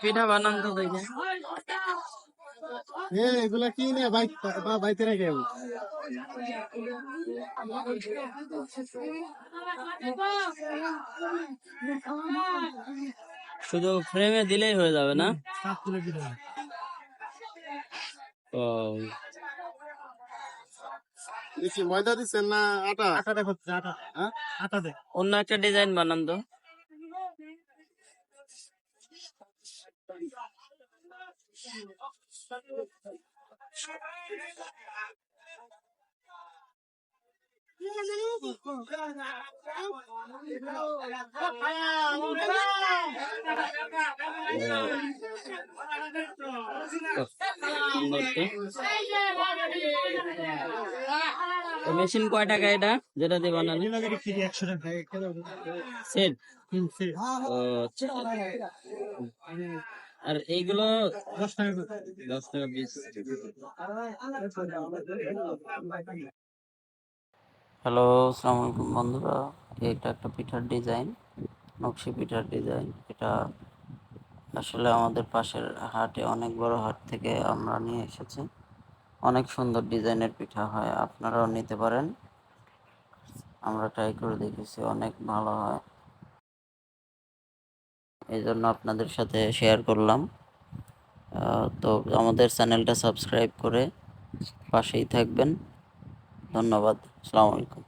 পিঠা বানান তো দেখে এ এগুলা কি নে? বা বাইতে রেখে যাব। শুধু ফ্রেমে দিলেই হয়ে যাবে না? ও। ময়দা দিচ্ছেন না আটা? আটা দেখো আটা। হ্যাঁ? আটা দে। অন্য একটা ডিজাইন বানান তো। 我操！我操！我操！মেশিন কয় টাকা এটা? যেটা দিয়ে বানানো? সেট। আর এইগুলো দশ টাকা দশ টাকা পিস হ্যালো আসসালামু আলাইকুম বন্ধুরা। এটা একটা পিঠার ডিজাইন, নকশি পিঠার ডিজাইন। এটা আসলে আমাদের পাশের হাটে অনেক বড় হাট থেকে আমরা নিয়ে এসেছি। অনেক সুন্দর ডিজাইনের পিঠা হয়, আপনারাও নিতে পারেন। আমরা ট্রাই করে দেখেছি, অনেক ভালো হয়। এই জন্য আপনাদের সাথে শেয়ার করলাম। তো আমাদের চ্যানেলটা সাবস্ক্রাইব করে পাশেই থাকবেন। ধন্যবাদ আলাইকুম।